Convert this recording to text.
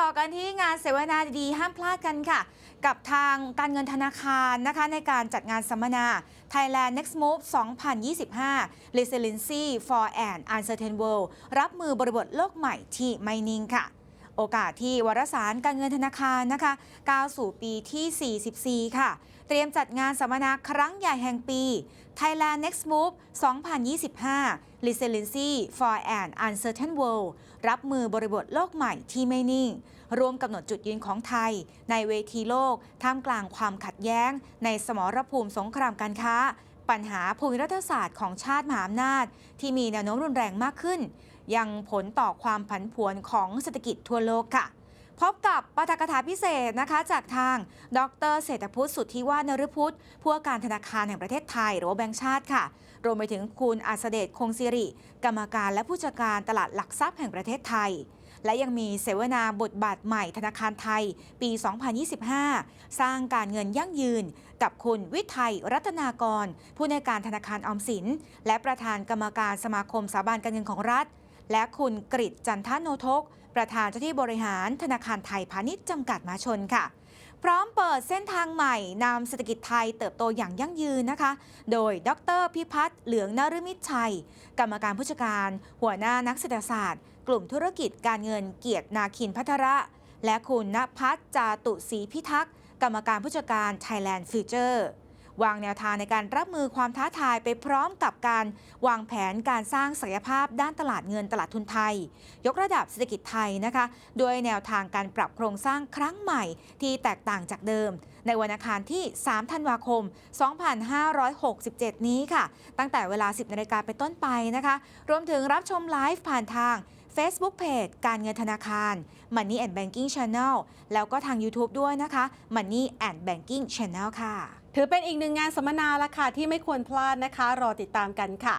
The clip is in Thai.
ต่อกันที่งานเสวนาดีห้ามพลาดกันค่ะ กับทางการเงินธนาคารนะคะในการจัดงานสัมมนา Thailand Next Move 2025 Resiliency for an Uncertain World รับมือบริบทโลกใหม่ที่ไม่นิ่งค่ะ โอกาสที่วารสารการเงินธนาคารนะคะก้าวสู่ปีที่ 44 ค่ะ เตรียมจัดงานสัมมนาครั้งใหญ่แห่งปี Thailand Next Move 2025 Resiliency for an Uncertain World รับมือบริบทโลกใหม่ที่ไม่นิ่ง รวมกำหนดจุดยืนของไทย ในเวทีโลกท่ามกลางความขัดแย้ง ในสมรภูมิสงครามการค้า ปัญหาภูมิรัฐศาสตร์ของชาติมหาอำนาจ ที่มีแนวโน้มรุนแรงมากขึ้น ยังผลต่อความผันผวนของเศรษฐกิจทั่วโลกค่ะ พบกับปาฐกถาพิเศษนะคะ จากทาง ดรเศรษฐพุทธสุทธิวานฤพุทธผู้ว่าการธนาคารแห่งประเทศไทย หรือว่าแบงก์ชาติค่ะ รวมไปถึงคุณอาสเดชคงสิริ กรรมการและผู้จัดการตลาดหลักทรัพย์แห่งประเทศไทย และยังมีเสวนาบทบาทใหม่ธนาคารไทยปี 2025 สร้างการเงินยั่งยืน กับคุณวิทยรัตนากร ผู้ในการธนาคารออมสิน และประธานกรรมการสมาคมสถาบันการเงินของรัฐ และคุณกริจจันทโนทก ประธานเจ้าที่บริหารธนาคารไทยพาณิชย์จำกัดมาชนค่ะ พร้อมเปิดเส้นทางใหม่นำเศรษฐกิจไทยเติบโตอย่างยั่งยืนนะคะ โดยดรพิพัฒน์เหลืองนฤมิตชัย กรรมการผู้จัดการ หัวหน้านักเศรษฐศาสตร์ กลุ่มธุรกิจการเงินเกียรตินาคินพัทระ และคุณณพัฒน์จาตุศรีพิทักษ์ กรรมการผู้จัดการ Thailand Future วางแนวทางในการรับมือความท้าทายไปพร้อมกับการวางแผนการสร้างศักยภาพด้านตลาดเงินตลาดทุนไทย ยกระดับเศรษฐกิจไทยนะคะด้วยแนวทางการปรับโครงสร้างครั้งใหม่ที่แตกต่างจากเดิม ในวันอังคารที่ 3 ธันวาคม 2567 นี้ค่ะ ตั้งแต่เวลา 10นาฬิกาเป็นต้นไปนะคะ รวมถึงรับชมไลฟ์ผ่านทาง Facebook Page การเงินธนาคาร Money and Banking Channel แล้วก็ทาง YouTube ด้วยนะคะ Money and Banking Channel ค่ะ ถือเป็นอีกหนึ่งงานสัมมนาละค่ะที่ไม่ควรพลาดนะคะ รอติดตามกันค่ะ